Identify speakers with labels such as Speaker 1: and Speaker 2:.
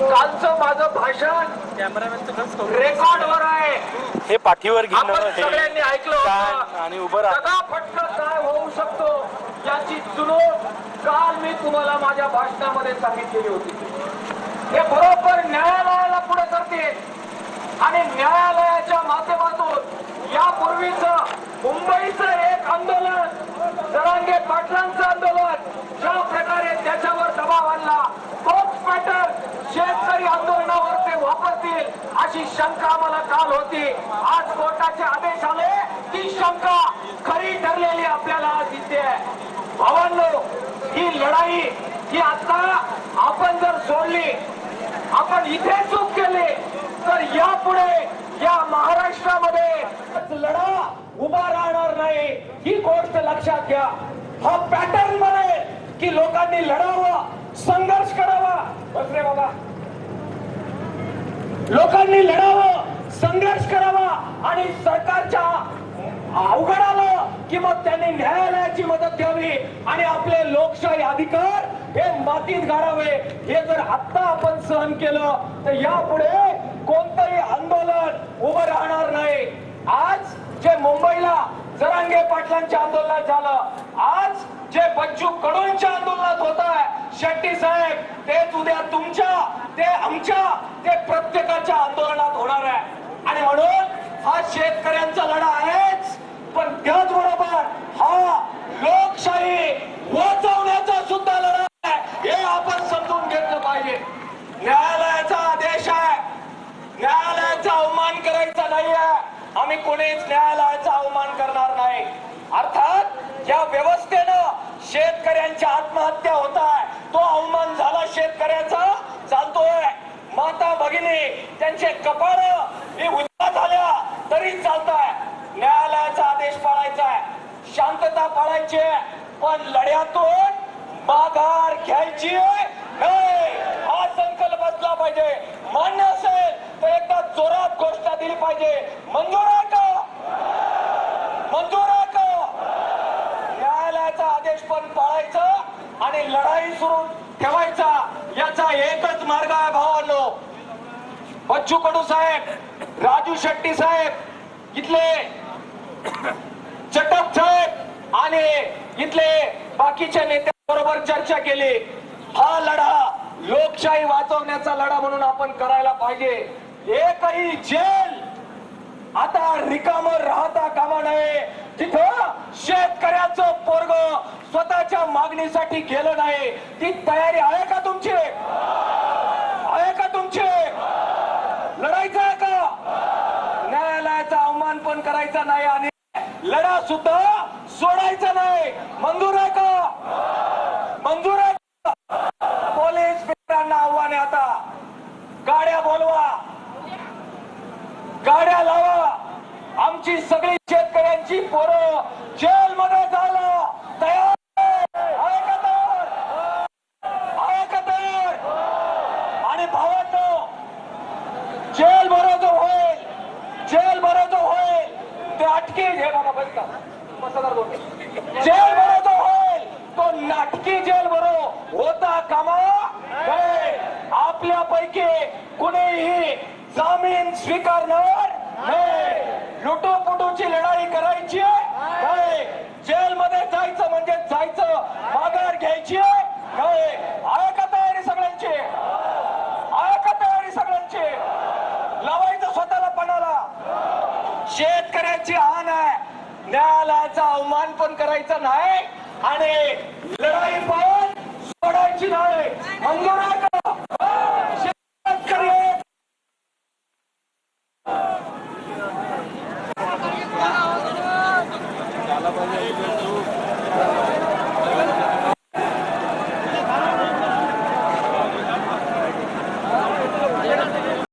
Speaker 1: कालचं माझं भाषण आहे.
Speaker 2: हे पाठीवर घेणं
Speaker 1: सगळ्यांनी ऐकलं
Speaker 2: आणि उभं
Speaker 1: सगळा फटका काय होऊ शकतो याची चुनूक काल मी तुम्हाला माझ्या भाषणामध्ये सांगितलेली होती. हे बरोबर न्यायालयाला पुढे करते आणि न्यायालयाच्या माध्यमातून यापूर्वीच मुंबईचं एक आंदोलन जरांगे पाटलांचं आंदोलन ज्या प्रकारे त्याच्यावर दबाव आणला तोच पॅटर्न शेतकरी आंदोलनावर ते वापरतील अशी शंका मला काल होती. आज कोर्टाचे आदेश आले ती शंका खरी ठरलेली आपल्याला आज दिसते भावांनो ही लढाई ही आता आपण जर सोडली आपण इथे चूक केली तर यापुढे या महाराष्ट्रामध्ये लढा उभा राहणार नाही ही गोष्ट लक्षात घ्या. हा पॅटर्न बनेल की लोकांनी लढावं संघर्ष करावा. बस रे बाबा. लोकांनी लढावं संघर्ष करावा आणि सरकारच्या अवघड आलं की मग त्यांनी न्यायालयाची मदत घ्यावी आणि आपले लोकशाही अधिकार हे मातीत गाडावे हे जर आत्ता आपण सहन केलं तर यापुढे कोणतंही आंदोलन उभं राहणार नाही. आज जे मुंबईला पाटलांच्या आंदोलनात झालं. आज जे बच्चू कडूंच्या आंदोलनात होत आहे शेट्टी साहेब तेच उद्या तुमच्या ते आमच्या ते प्रत्येकाच्या आंदोलनात होणार आहे. आणि म्हणून हा शेतकऱ्यांचा लढा आहेच पण त्याचबरोबर हा लोकशाही वाचवण्याचा सुद्धा लढा आहे हे आपण समजून घेतलं पाहिजे. न्यायालयाचा आदेश आहे. न्यायालयाचा अवमान करायचा नाही आहे आम्ही कोणीच न्यायालयाचा अवमान करणार नाही. अर्थात या व्यवस्थेनं शेतकऱ्यांच्या आत्महत्या होत आहे तो अवमान झाला शेतकऱ्याचा चालतोय. माता भगिनी त्यांचे कपाळ उद्या झाल्या तरी चालताय. न्यायालयाचा आदेश पाळायचा आहे शांतता पाळायची पण लढ्यातून माघार घ्यायची नाही. हा संकल्प असला पाहिजे. मान्य असेल तर एकदा जोरात घोषणा दिली पाहिजे. मंजूर आहे का मंजूर आहे का न्यायालयाचा आदेश पण पाळायचं आणि लढाई सुरू ठेवायचा. याचा एकच मार्ग आहे भावांनो. बच्चू कडू साहेब राजू शेट्टी साहेब इथले चटप साहेब आणि इथले बाकीच्या नेत्यांबरोबर चर्चा केली. हा लढा लोकशाही वाचवण्याचा लढा म्हणून आपण करायला पाहिजे. एकही जेल आता रिकाम राहता कामा नये. तिथं मागणीसाठी गेलं नाही. ती तयारी आहे का तुमची? आहे का तुमची? लढायचं आहे का? न्यायालयाचा अवमान पण करायचा नाही आणि लढा सुद्धा सोडायचा नाही. मंजूर आहे का? मंजूर आहे पोलीस मित्रांना आव्हान आहे आता. गाड्या बोलवा. गाड्या लावा. आमची सगळी शेतकऱ्यांची पोरं जेल मध्ये झालं तयार आहे का तयार आहे का तयार आणि भावांनो जेल भरो जो होईल जेल भरो जो होईल ते हे बाबा बस का? मतदार बोलतो. जेल भरो जो होईल. तो नाटकी जेल भरो. होता कामा नये. आपल्यापैकी कुणीही जामीन स्वीकारणार नाही. लुटूपुटूची लढाई करायची नाही. जेलमध्ये जायचं म्हणजे जायचं. शेतकऱ्याची आण आहे. न्यायालयाचा अवमान पण करायचा नाही आणि लढाई पण सोडायची नाही. शेतकरी